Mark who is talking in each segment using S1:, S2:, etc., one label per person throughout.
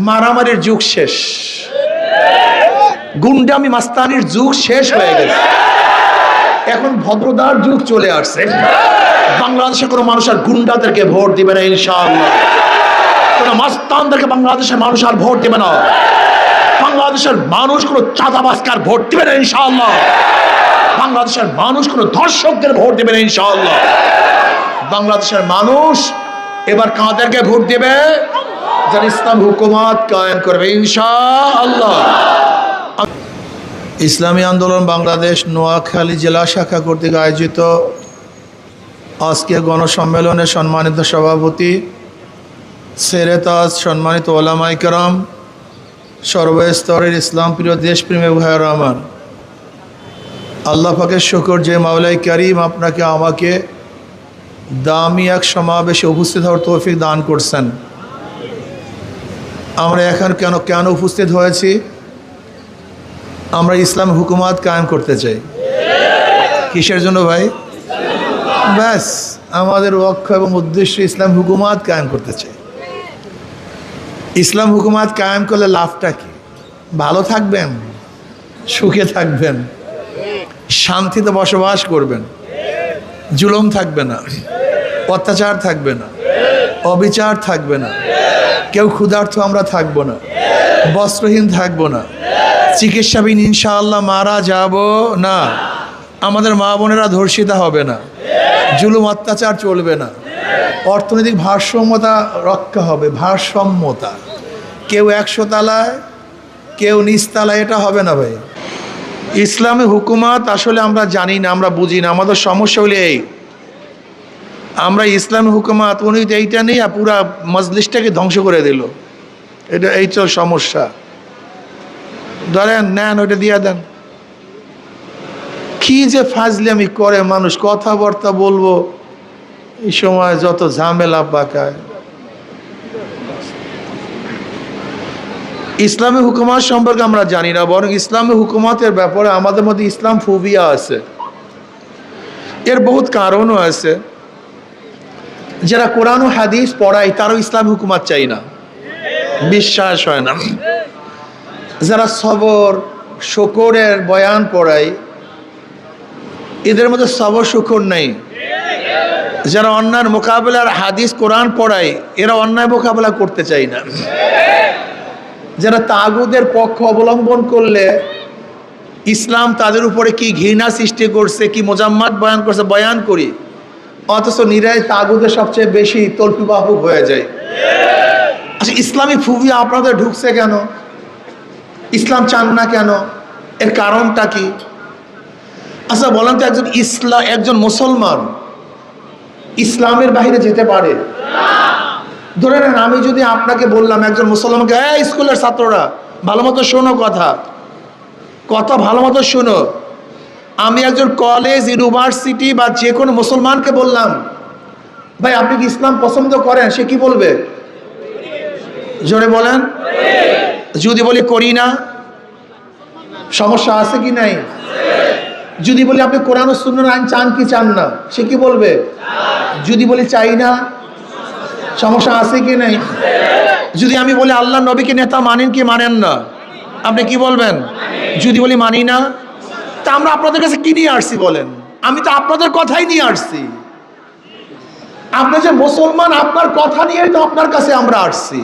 S1: মারামারির যুগ শেষ। গুন্ডামি মাস্তানির যুগ শেষ হয়ে গেছে। এখন ভদ্রতার যুগ চলে আসছে। বাংলাদেশে কোনো মানুষ আর গুন্ডাদেরকে ভোট দিবে না, ইনশাআল্লাহ। কোনো মাস্তানদেরকে বাংলাদেশের মানুষ আর ভোট দিবে না। বাংলাদেশের মানুষ কোনো চাঁদাবাসকার ভোট দিবে না, ইনশাআল্লাহ। বাংলাদেশের মানুষ কোনো ধর্ষকদের ভোট দেবে না, ইনশাআল্লাহ। বাংলাদেশের মানুষ এবার কাঁদেরকে ভোট দেবে? যারা ইসলাম হুকুমাত কায়েম করবে, ইনশাআল্লাহ। ইসলামী আন্দোলন বাংলাদেশ নোয়াখালী জেলা শাখা কর্তৃক আয়োজিত আজকে গণসম্মেলনে সম্মানিত সভাপতি, সেরেতাজ সম্মানিত ওলামাই কেরাম, সর্বস্তরের ইসলাম প্রিয় দেশপ্রেমী ভাইয়ের রহমান আল্লাহ পাকের শুকর যে মাওলাই করিম আপনাকে, আমাকে দামি এক সমাবেশে উপস্থিত হওয়ার তৌফিক দান করছেন। আমরা এখন কেন কেন উপস্থিত হয়েছি? আমরা ইসলাম হুকুমাত কায়েম করতে চাই। কিসের জন্য ভাই? ব্যাস, আমাদের লক্ষ্য এবং উদ্দেশ্য ইসলাম হুকুমাত কায়েম করতে চাই। ইসলাম হুকুমাত কায়েম করলে লাভটা কি? ভালো থাকবেন, সুখে থাকবেন, শান্তিতে বসবাস করবেন, জুলম থাকবে না, অত্যাচার থাকবে না, অবিচার থাকবে না। কেউ ক্ষুধার্থ আমরা থাকব না। বস্ত্রহীন থাকব না। চিকিৎসাবিহীন ইনশাআল্লাহ মারা যাব না। আমাদের মা বোনেরা ধর্ষিতা হবে না। জুলুম অত্যাচার চলবে না। অর্থনৈতিক ভারসাম্যতা রক্ষা হবে, ভারসাম্যতা। কেউ একশো তালায়, কেউ নিচতলায় এটা হবে না ভাই। ইসলামী হুকুমাত আসলে আমরা জানি না, আমরা বুঝি না। আমাদের সমস্যা হলে এই। আমরা ইসলাম হুকুমাত উনি এইটা আর পুরা মজলিসটাকে ধ্বংস করে দিল। এটা এই তো সমস্যা। ধরেন নেন, ওইটা দিয়ে দেন। কি যে ফাজলি আমি করে মানুষ, কথাবার্তা বলব, এই সময় যত ঝামেলা পাকায়। ইসলামী হুকুমাত সম্পর্কে আমরা জানি না, বরং ইসলামী হুকুমাতের ব্যাপারে আমাদের মধ্যে ইসলাম ফুবিয়া আছে। এর বহুত কারণও আছে। যারা কোরআন হাদিস পড়ায়, তারও ইসলাম হুকুমাত চাই না। বিশ্বাস হয় না। যারা সবর, শকরের বয়ান পড়ায়, এদের মধ্যে সবর, শুকর নেই। যারা অন্যায়ের মোকাবেলার হাদিস, কোরআন পড়ায়, এরা অন্যায় মোকাবেলা করতে চাই না। যারা তাগুদের পক্ষ অবলম্বন করলে, ইসলাম তাদের উপরে কি ঘৃণা সৃষ্টি করছে, কি মোজাম্মাত বয়ান করছে, বয়ান করি। অথচ নিরায় তাগুদের সবচেয়ে বেশি তল্পিবাহক হয়ে যায়। আচ্ছা ইসলামী ফুবি আপনাদের ঢুকছে কেন? ইসলাম চান না কেন? এর কারণটা কি? আচ্ছা বলেন তো একজন ইসলাম একজন মুসলমান ইসলামের বাইরে যেতে পারে? ধরে নেন, আমি যদি আপনাকে বললাম, একজন মুসলমানকে হ্যাঁ স্কুলের ছাত্ররা, ভালো মতো শোনো কথা। কথা ভালো মতো শোনো। আমি একজন কলেজ ইউনিভার্সিটি বা যে কোনো মুসলমানকে বললাম, ভাই, আপনি কি ইসলাম পছন্দ করেন? সে কি বলবে? জোরে বলেন। যদি বলি, করি না। সমস্যা আছে কি নাই? যদি বলি, আপনি কোরআন সুন্নার আইন চান কি চান না? সে কি বলবে? যদি বলি, চাই না। সমস্যা আছে কি নেই? যদি আমি বলি, আল্লাহ নবীকে নেতা মানেন কি মানেন না? আপনি কি বলবেন? যদি বলি, মানি না। তা আমরা আপনাদের কাছে কি নিয়ে আসছি বলেন? আমি তো আপনাদের কথাই নিয়ে আসছি। আপনি যে মুসলমান, আপনার কথা নিয়েই তো আপনার কাছে আমরা আসছি।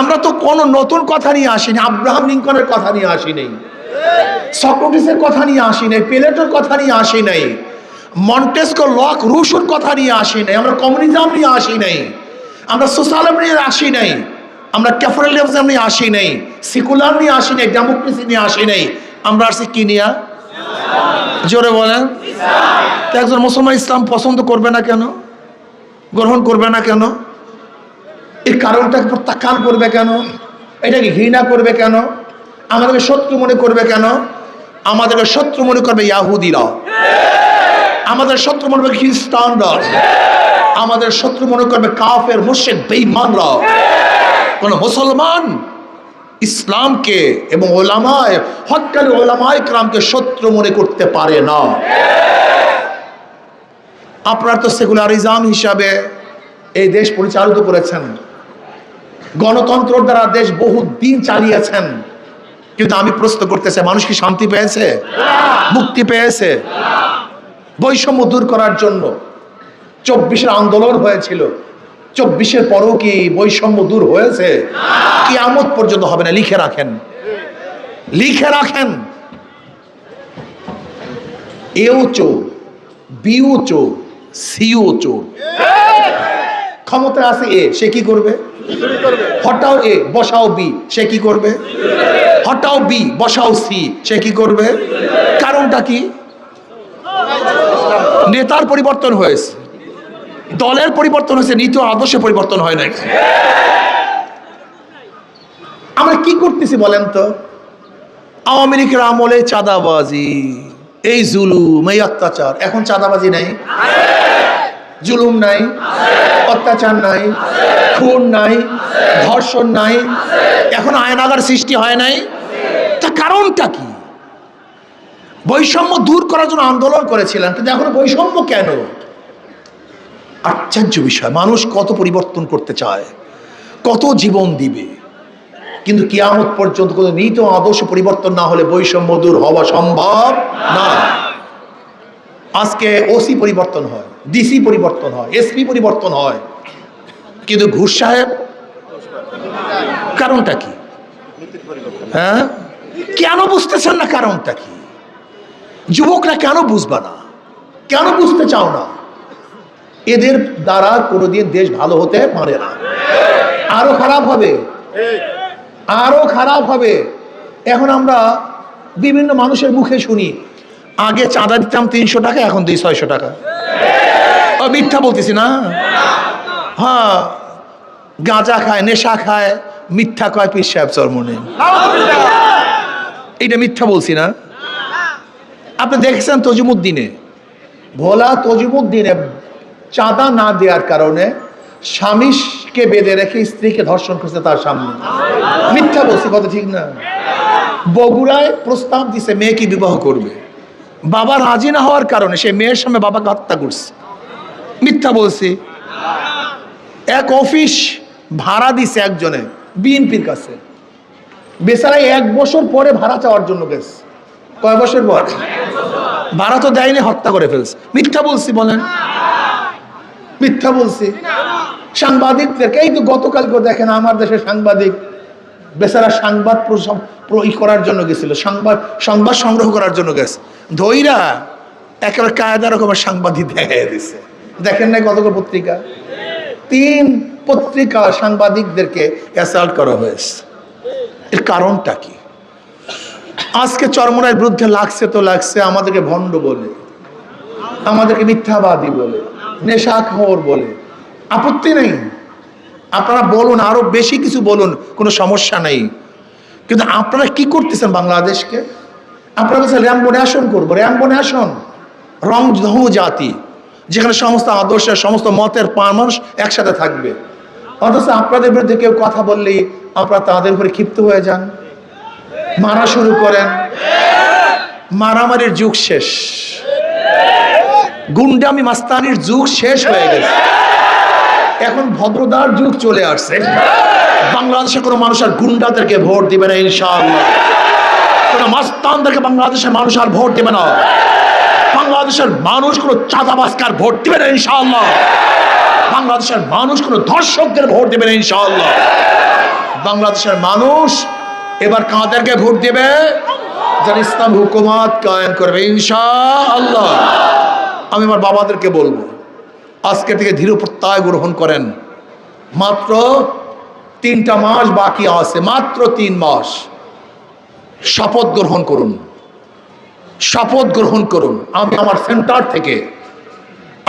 S1: আমরা তো কোনো নতুন কথা নিয়ে আসিনি, আব্রাহাম লিঙ্কনের কথা নিয়ে আসি নাই সক্রেটিসের কথা নিয়ে আসি নাই প্লেটোর কথা নিয়ে আসি নাই মন্টেস্কো লক রুশুর কথা নিয়ে আসি নাই আমরা কমিউনিজম নিয়ে আসি নাই আমরা সোশ্যালিজম নিয়ে আসি নাই আমরা ক্যাপিটালিজম নিয়ে আসি নাই সিকুলার নিয়ে আসি নাই ডেমোক্রেসি নিয়ে আসি নাই আমরা আসছি কি নিয়ে? জোরে বলেন। একজন মুসলমান ইসলাম পছন্দ করবে না কেন? গ্রহণ করবে না কেন? এই কারণটাকে প্রত্যাখ্যান করবে কেন? এটাকে ঘৃণা করবে কেন? আমাদেরকে শত্রু মনে করবে কেন? আমাদেরকে শত্রু মনে করবে ইয়াহুদিরা। আমাদের শত্রু মনে করবে খ্রিস্টানরা। আমাদের শত্রু মনে করবে কাফের মুর্শেদ বেঈমানরা। কোন মুসলমান ইসলামকে এবং ওলামায় হকালি ওলামায় ক্রামকে শত্রু মনে করতে পারে না। আপনার তো সেকুলারিজম হিসাবে এই দেশ পরিচালিত করেছেন। গণতন্ত্রের দ্বারা দেশ বহু দিন চালিয়েছেন। কিন্তু আমি প্রশ্ন করতেছে, মানুষ কি শান্তি পেয়েছে? মুক্তি পেয়েছে? বৈষম্য দূর করার জন্য চব্বিশের আন্দোলন হয়েছিল। চব্বিশের পরও কি বৈষম্য দূর হয়েছে? কি আমত পর্যন্ত হবে না, লিখে রাখেন। লিখে রাখেন। এও চোর, বিও চোর, সিও চোর। ক্ষমতা আছে এ, সে কি করবে? হটাও এ, বসাও বি, সে কি করবে? হটাও বি, বসাও সি, সে কি করবে? কারণটা কি? নেতার পরিবর্তন হয়েছে। দলের পরিবর্তন হয়েছে, নীতি আদর্শে পরিবর্তন হয় নাই। আমরা কি করতেছি বলেন তো? আওয়ামী লীগের আমলে চাঁদাবাজি, এই জুলুম, এই অত্যাচার। এখন চাঁদাবাজি নাই? জুলুম নাই? অত্যাচার নাই? খুন নাই? ধর্ষণ নাই? এখন আয়নাগার সৃষ্টি হয় নাই? তা কারণটা কি? বৈষম্য দূর করার জন্য আন্দোলন করেছিলেন, কিন্তু এখন বৈষম্য কেন? আশ্চর্য বিষয়। মানুষ কত পরিবর্তন করতে চায়, কত জীবন দিবে। কিন্তু কিয়ামত পর্যন্ত কোনো নীতি আদর্শ পরিবর্তন না হলে বৈষম্য দূর হওয়া সম্ভব না। আজকে ওসি পরিবর্তন হয়, ডিসি পরিবর্তন হয়, এসপি পরিবর্তন হয়। কিন্তু ঘুষ সাহেব, কারণটা কি? হ্যাঁ? কেন বুঝতেছেন না কারণটা কি? যুবকরা কেন বুঝবা না? কেন বুঝতে চাও না? এদের দ্বারা কোনোদিন দেশ ভালো হতে পারে না। আরও খারাপ হবে। আরও খারাপ হবে। এখন আমরা বিভিন্ন মানুষের মুখে শুনি, আগে চাঁদা দিতাম তিনশো টাকা, এখন দুই ছয়শো টাকা। মিথ্যা বলতেছি না? হ্যাঁ গাঁজা খায়, নেশা খায়, মিথ্যা কয় পিস সাহেব চরমনে। এইটা মিথ্যা বলছি না। আপনি দেখেছেন তজুমুদ্দিনে? ভোলা তজুমুদ্দিনে চাঁদা না দেওয়ার কারণে স্বামীকে বেঁধে রেখে স্ত্রীকে ধর্ষণ করছে তার সামনে। মিথ্যা বলছি কথা ঠিক না। বগুড়ায় প্রস্তাব দিছে মেয়েকে বিবাহ করবে? বাবা রাজি না হওয়ার কারণে সে মেয়ের সামনে বাবাকে হত্যা করছে। মিথ্যা বলছি। এক অফিস ভাড়া দিছে একজনে বিএনপির কাছে। বেচারা এক বছর পরে ভাড়া চাওয়ার জন্য গেছে। কয় বছর পর? ভাড়া তো দেয়নি হত্যা করে ফেলছে। মিথ্যা বলছি বলেন। মিথ্যা বলছি। সাংবাদিকদেরকে, এই তো গতকালকে দেখেন আমার দেশের সাংবাদিক বেচারা সাংবাদ প্রসব- প্র- ই করার জন্য গেছিল, সংবাদ সংবাদ সংগ্রহ করার জন্য গেছে। ধৈরা একেবারে কায়দা রকমের সাংবাদিক দেখা দিছে। দেখেন না গতকাল পত্রিকা? তিন পত্রিকা সাংবাদিকদেরকে অ্যাসাল্ট করা হয়েছে। এর কারণটা কি? আজকে চরমরায় বিরুদ্ধে লাগছে তো লাগছে, আমাদেরকে ভণ্ড বলে, আমাদেরকে মিথ্যাবাদী বলে। নেশা খবর বলে। আপত্তি নেই। আপনারা বলুন, আরও বেশি কিছু বলুন, কোনো সমস্যা নেই। কিন্তু আপনারা কি করতেছেন বাংলাদেশকে? আপনারা বলছেন র্যাম্বো আসন করব র্যাম্বো আসন। রং ধনু জাতি, যেখানে সমস্ত আদর্শের সমস্ত মতের মানুষ একসাথে থাকবে। অথচ আপনাদের বিরুদ্ধে কেউ কথা বললেই আপনারা তাদের উপরে ক্ষিপ্ত হয়ে যান। মারা শুরু করেন। মারামারির যুগ শেষ। গুন্ডামি মাস্তানির যুগ শেষ হয়ে গেছে। এখন ভদ্রতার যুগ চলে আসছে। বাংলাদেশে কোনো মানুষ আর গুন্ডাদেরকে ভোট দিবে না ইনশাআল্লাহ। কোনো মাস্তানদেরকে বাংলাদেশের মানুষ আর ভোট দিবে না। বাংলাদেশের মানুষ কোনো চাঁদাবাসকার ভোট দিবে না ইনশাআল্লাহ। বাংলাদেশের মানুষ কোনো ধর্ষকদের ভোট দেবে না ইনশাআল্লাহ। বাংলাদেশের মানুষ এবার কাঁদেরকে ভোট দেবে? যারা ইসলাম হুকুমাত কায়েম করবে ইনশাআল্লাহ। আমি আমার বাবাদেরকে বলব, আজকে থেকে ধীর প্রত্যয় গ্রহণ করেন। মাত্র তিনটা মাস বাকি আছে, মাত্র তিন মাস। শপথ গ্রহণ করুন। শপথ গ্রহণ করুন। আমি আমার সেন্টার থেকে,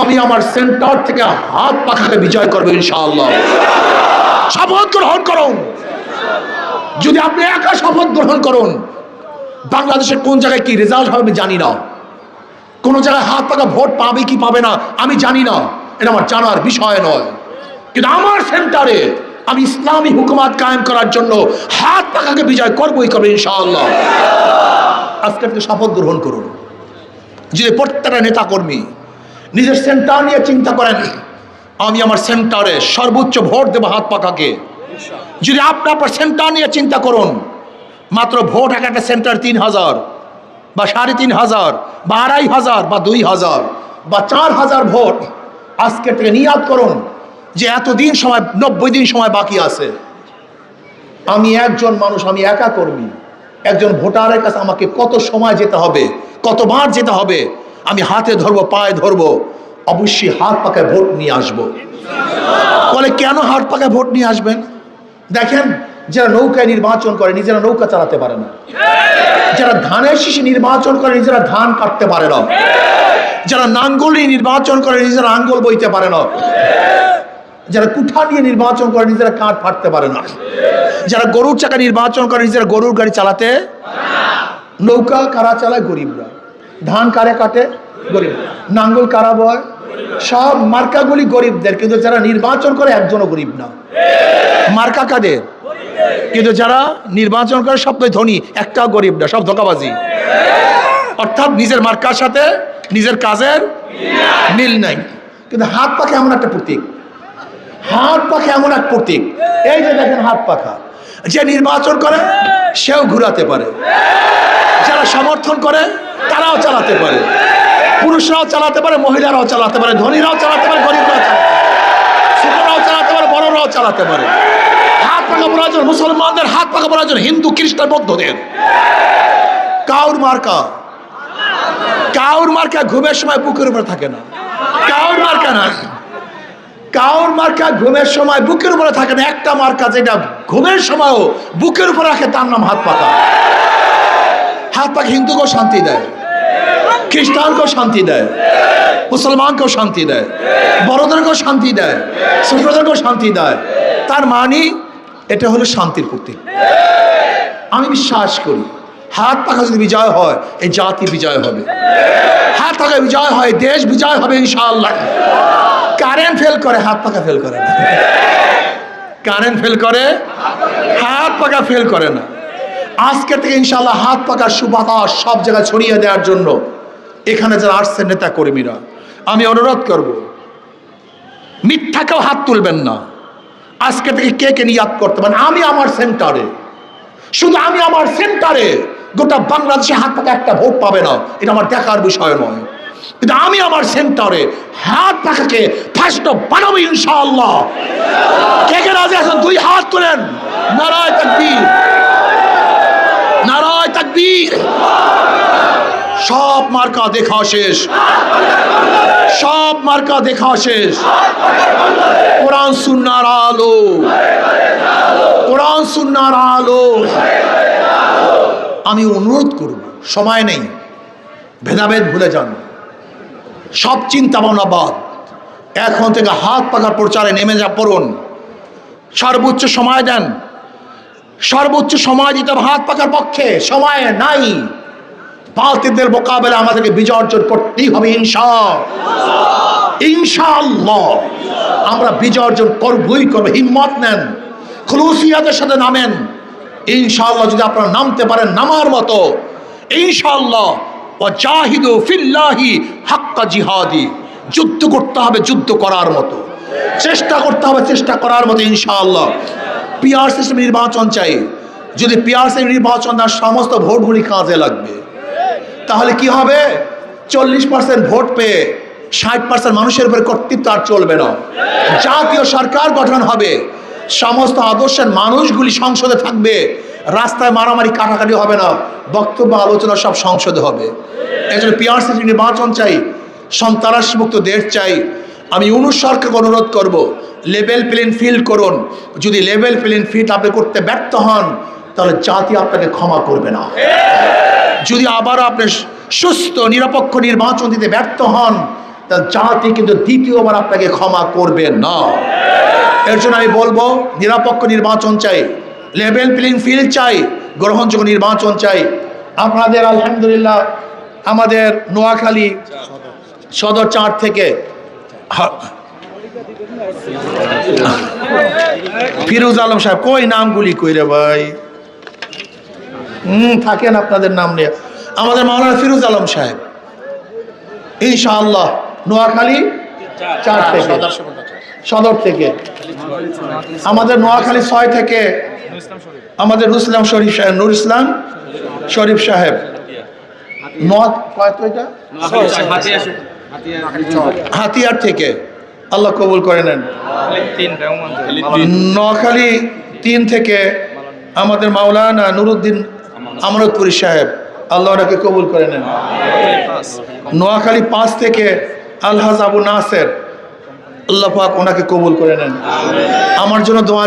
S1: আমি আমার সেন্টার থেকে হাত পাখাকে বিজয় করব ইনশাআল্লাহ। শপথ গ্রহণ করুন। যদি আপনি একা শপথ গ্রহণ করুন, বাংলাদেশের কোন জায়গায় কি রেজাল্ট হবে আমি জানি না। কোন জায়গায় হাত পাকা ভোট পাবে কি পাবে না, আমি জানি না। এটা আমার জানার বিষয় নয়। কিন্তু আমার সেন্টারে আমি ইসলামী হুকুমাত কায়েম করার জন্য হাত পাকাকে বিজয় করবোই করব ইনশাআল্লাহ। আজকে আপনি শপথ গ্রহণ করুন। যে প্রত্যেকটা নেতা কর্মী নিজের সেন্টার নিয়ে চিন্তা করেন, আমি আমার সেন্টারে সর্বোচ্চ ভোট দেবো হাত পাকাকে। যদি আপনি আপনার সেন্টার নিয়ে চিন্তা করুন, মাত্র ভোট এক একটা সেন্টার তিন হাজার। বা সাড়ে তিন হাজার, বা আড়াই হাজার, বা দুই হাজার, বা চার হাজার ভোট আজকে থেকে নিয়াদ করুন যে এতদিন সময়, নব্বই দিন সময় বাকি আছে। আমি একজন মানুষ, আমি একা কর্মী। একজন ভোটারের কাছে আমাকে কত সময় যেতে হবে, কতবার যেতে হবে, আমি হাতে ধরবো, পায়ে ধরবো, অবশ্যই হাত পাকায় ভোট নিয়ে আসব। বলে, কেন হাত পাকায় ভোট নিয়ে আসবেন? দেখেন যারা নৌকায় নির্বাচন করে, নিজেরা নৌকা চালাতে পারে না। যারা ধানের শীষে নির্বাচন করে, নিজেরা ধান কাটতে পারে না। যারা নাঙ্গল নিয়ে নির্বাচন করে, নিজেরা আঙ্গল বইতে পারে না। যারা কুঠা নিয়ে নির্বাচন করে, নিজেরা কাঠ ফাটতে পারে না। যারা গরুর চাকা নির্বাচন করে, নিজেরা গরুর গাড়ি চালাতে নৌকা কারা চালায়? গরিবরা। ধান কারে কাটে? গরিব। নাঙ্গল কারা বয়? সব মার্কাগুলি গরিবদের, কিন্তু যারা নির্বাচন করে, একজনও গরিব না। মার্কা কাদের? কিন্তু যারা নির্বাচন করে সবটাই ধনী, একটা গরিব না, সব ধোকাবাজি। অর্থাৎ নিজের মার্কার সাথে নিজের কাজের মিল নাই। কিন্তু হাত পাখা এমন একটা প্রতীক। হাত পাখা এমন এক প্রতীক। এই যে দেখেন হাত পাখা। যে নির্বাচন করে, সেও ঘুরাতে পারে। যারা সমর্থন করে, তারাও চালাতে পারে। পুরুষরাও চালাতে পারে, মহিলারাও চালাতে পারে, ধনীরাও চালাতে পারে, গরিবরাও চালাতে পারে। ছোটরাও চালাতে পারে, বড়রাও চালাতে পারে। পাকা প্রয়োজন মুসলমানদের হাত পাকা প্রয়োজন হিন্দু খ্রিস্টান বৌদ্ধদের। কাউর মার্কা? কাউর মার্কা ঘুমের সময় বুকের উপরে থাকে না। কাউর মার্কা না। কাউর মার্কা ঘুমের সময় বুকের উপরে থাকে না। একটা মার্কা যেটা ঘুমের সময়ও বুকের উপরে রাখে তার নাম হাত পাকা। হাত পাখা হিন্দুকেও শান্তি দেয় খ্রিস্টানকেও শান্তি দেয় মুসলমানকেও শান্তি দেয় বড়দেরকেও শান্তি দেয় ছোটদেরকেও শান্তি দেয়। তার মানে এটা হলো শান্তির প্রতীক। আমি বিশ্বাস করি, হাত পাখা যদি বিজয় হয়, এই জাতি বিজয় হবে। হাত পাখা বিজয় হয়, দেশ বিজয় হবে, ইনশাআল্লাহ। কারেন্ট ফেল করে, হাত পাখা ফেল করে না। কারেন্ট ফেল করে, হাত পাখা ফেল করে না। আজকে থেকে ইনশাআল্লাহ হাত পাকার সুবাতাস সব জায়গায় ছড়িয়ে দেওয়ার জন্য এখানে যারা আসছে নেতা কর্মীরা, আমি অনুরোধ করব, মিথ্যাকেও হাত তুলবেন না। আজকে থেকে কে কে নিয়াদ করতে পারেন? আমি আমার সেন্টারে। শুধু আমি আমার সেন্টারে গোটা বাংলাদেশে হাত পাকা একটা ভোট পাবে না, এটা আমার দেখার বিষয় নয়। কিন্তু আমি আমার সেন্টারে হাত পাখাকে ফার্স্ট অফ বানাবো ইনশাআল্লাহ। কে কে রাজি আছেন? দুই হাত তোলেন। নারায় তাকবীর। নারায় তাকবীর। সব মার্কা দেখা শেষ। সব মার্কা দেখা শেষ। কোরআন সুন্নার আলো। কোরআন সুন্নার আলো। আমি অনুরোধ করব, সময় নেই। ভেদাভেদ ভুলে যান। সব চিন্তা ভাবনা বাদ। এখন থেকে হাত পাকার প্রচারে নেমে যা, পড়ুন। সর্বোচ্চ সময় দেন। সর্বোচ্চ সময় দিতে হাত পাকার পক্ষে। সময় নাই। বালতিদের মোকাবেলা আমাদেরকে বিজয় অর্জন করতেই হবে ইনশা ইনশাআল্লাহ। আমরা বিজয় অর্জন করবই, করব। হিম্মত নেন, খুলুসিয়াদের সাথে নামেন। ইনশাআল্লাহ যদি আপনারা নামতে পারেন নামার মতো, ইনশাআল্লাহ। ও জাহিদু ফিল্লাহি হাক্কা জিহাদি। যুদ্ধ করতে হবে, যুদ্ধ করার মতো। চেষ্টা করতে হবে, চেষ্টা করার মতো, ইনশাআল্লাহ। পিআর সিস্টেম নির্বাচন চাই। যদি পিআর সিস্টেম নির্বাচন তার সমস্ত ভোটগুলি কাজে লাগবে। তাহলে কি হবে? চল্লিশ পার্সেন্ট ভোট পেয়ে ষাট পার্সেন্ট মানুষের উপরে কর্তৃত্ব আর চলবে না। জাতীয় সরকার গঠন হবে। সমস্ত আদর্শের মানুষগুলি সংসদে থাকবে। রাস্তায় মারামারি কাটাকাটি হবে না। বক্তব্য, আলোচনা সব সংসদে হবে। এই জন্য পিআরসি নির্বাচন চাই। সন্ত্রাসমুক্ত দেশ চাই। আমি অনু সরকারকে অনুরোধ করব, লেভেল প্লেন ফিল করুন। যদি লেভেল প্লেন ফিট আপনি করতে ব্যর্থ হন, তাহলে জাতি আপনাকে ক্ষমা করবে না। যদি আবার আপনি সুস্থ, নিরপেক্ষ নির্বাচন দিতে ব্যর্থ হন, তাহলে জাতি কিন্তু দ্বিতীয়বার আপনাকে ক্ষমা করবে না। এর জন্য আমি বলব, নিরপেক্ষ নির্বাচন চাই লেভেল প্লেইং ফিল্ড চাই, গ্রহণযোগ্য নির্বাচন চাই। আপনাদের আলহামদুলিল্লাহ, আমাদের নোয়াখালী সদর চাঁদ থেকে ফিরোজ আলম সাহেব, কই নামগুলি কই রে ভাই? হুম থাকেন আপনাদের নাম নিয়ে। আমাদের মাওলানা ফিরোজ আলম সাহেব। ইনশাআল্লাহ নোয়াখালী চার থেকে। সদর থেকে। আমাদের নোয়াখালী ছয় থেকে আমাদের রুসলাম শরীফ সাহেব নুর ইসলাম শরীফ সাহেব। হাতিয়ার থেকে। আল্লাহ কবুল করে নেন। নোয়াখালী তিন থেকে আমাদের মাওলানা নুরুদ্দিন আমরতপুরি সাহেব। আল্লাহ ওনাকে কবুল করে নেন। নোয়াখালী পাঁচ থেকে আলহাজ আবু নাসের, আল্লাহ পাক ওনাকে কবুল করে নেন। আমার জন্য দোয়া